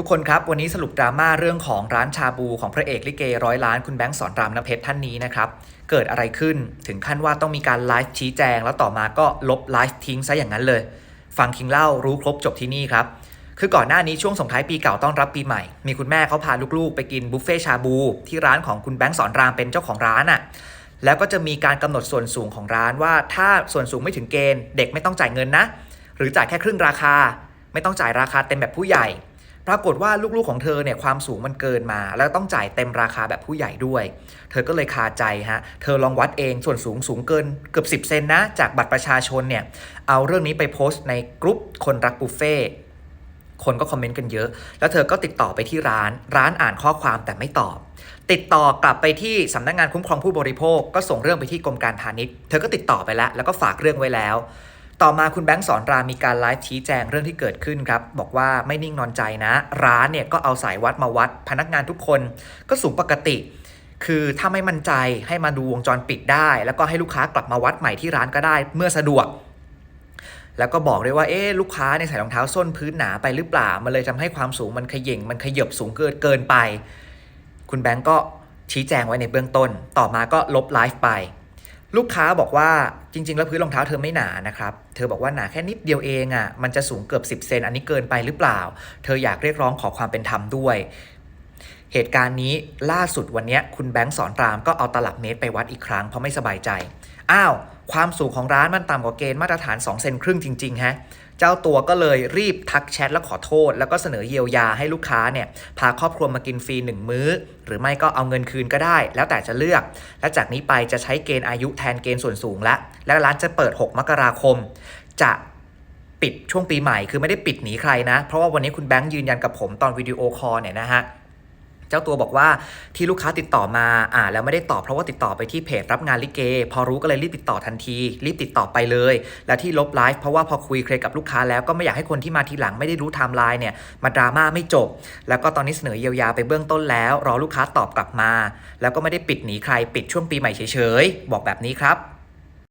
ทุกคนครับ วันนี้สรุปดราม่าเรื่องของร้านชาบูของพระเอกลิเกร้อยล้านคุณแบงค์สอนรามน้ำเพชรท่านนี้นะครับ เกิดอะไรขึ้นถึงขั้นว่าต้องมีการไลฟ์ชี้แจง แล้วต่อมาก็ลบไลฟ์ทิ้งซะอย่างนั้นเลย ฟังคิงเล่ารู้ครบจบที่นี่ครับ คือก่อนหน้านี้ช่วงส่งท้ายปีเก่าต้อนรับปีใหม่ มีคุณแม่เขาพาลูกๆ ไปกินบุฟเฟ่ชาบู ที่ร้านของคุณแบงค์สอนรามเป็นเจ้าของร้านอะแล้วก็จะมีการกำหนดส่วนสูงของร้านว่า ถ้าส่วนสูงไม่ถึงเกณฑ์เด็กไม่ต้องจ่ายเงินนะ หรือจ่ายแค่ครึ่งราคา ไม่ต้องจ่ายราคาเต็มแบบผู้ใหญ่ ปรากฏว่าลูกๆของเธอเนี่ยความสูงมันเกินมา แล้วต้องจ่ายเต็มราคาแบบผู้ใหญ่ด้วย เธอก็เลยคาใจฮะ เธอลองวัดเองส่วนสูงสูงเกินเกือบ 10 เซนนะ จากบัตรประชาชนเนี่ย เอาเรื่องนี้ไปโพสต์ในกลุ่มคนรักบุฟเฟ่คนก็คอมเมนต์กันเยอะ แล้วเธอก็ติดต่อไปที่ร้าน ร้านอ่านข้อความแต่ไม่ตอบ ติดต่อกลับไปที่สำนักงานคุ้มครองผู้บริโภค ก็ส่งเรื่องไปที่กรมการพาณิชย์ เธอก็ติดต่อไปแล้ว แล้วก็ฝากเรื่องไว้แล้ว ต่อมาคุณแบงค์สอนรามมีการไลฟ์ชี้แจงเรื่องที่เกิดขึ้นครับ บอกว่าไม่นิ่งนอนใจนะ ร้านเนี่ยก็เอาสายวัดมาวัด พนักงานทุกคนก็สูงปกติ คือถ้าไม่มั่นใจให้มาดูวงจรปิดได้ แล้วก็ให้ลูกค้ากลับมาวัดใหม่ที่ร้านก็ได้เมื่อสะดวก แล้วก็บอกด้วยว่าเอ๊ะลูกค้าในใส่รองเท้าส้นพื้นหนาไปหรือเปล่ามันเลยทำให้ความสูงมันขย่งมันขยบสูงเกินเกินไป คุณแบงก์ก็ชี้แจงไว้ในเบื้องต้น ต่อมาก็ลบไลฟ์ไป ลูกค้าบอกว่าจริง ๆ แล้วพื้นรองเท้าเธอไม่หนานะครับ เธอบอกว่าหนาแค่นิดเดียวเองอะ่ะมันจะสูงเกือบ 10 เซนอันนี้เกินไปหรือเปล่า เธออยากเรียกร้องขอความเป็นธรรมด้วย เหตุการณ์นี้ล่าสุดวันนี้คุณแบงค์สอนรามก็เอาตลับเมตรไปวัดอีกครั้งเพราะไม่สบายใจ อ้าว ความสูงของร้านมันต่ำกว่าเกณฑ์มาตรฐาน 2 เซนครึ่งจริงๆฮะเจ้าตัวก็เลยรีบทักแชทแล้วขอโทษ แล้วก็เสนอเยียวยาให้ลูกค้าเนี่ยพาครอบครัวมากินฟรีหนึ่งมื้อ หรือไม่ก็เอาเงินคืนก็ได้ แล้วแต่จะเลือก และจากนี้ไปจะใช้เกณฑ์อายุแทนเกณฑ์ส่วนสูงละและร้านจะเปิด 6 มกราคม จะปิดช่วงปีใหม่คือไม่ได้ปิดหนีใครนะ เพราะว่าวันนี้คุณแบงค์ยืนยันกับผมตอนวิดีโอคอลเนี่ยนะฮะ เจ้าตัวบอกว่าที่ลูกค้าติดต่อมาอ่าแล้วไม่ได้ตอบเพราะว่าติดต่อไปที่เพจรับงานลิเก พอรู้ก็เลยรีบติดต่อทันที รีบติดต่อไปเลย และที่ลบไลฟ์เพราะว่าพอคุยเคลียร์กับลูกค้าแล้วก็ไม่อยากให้คนที่มาทีหลังไม่ได้รู้ไทม์ไลน์เนี่ยมาดราม่าไม่จบ แล้วก็ตอนนี้เสนอเยียวยาไปเบื้องต้นแล้ว รอลูกค้าตอบกลับมา แล้วก็ไม่ได้ปิดหนีใครปิดช่วงปีใหม่เฉยๆบอกแบบนี้ครับ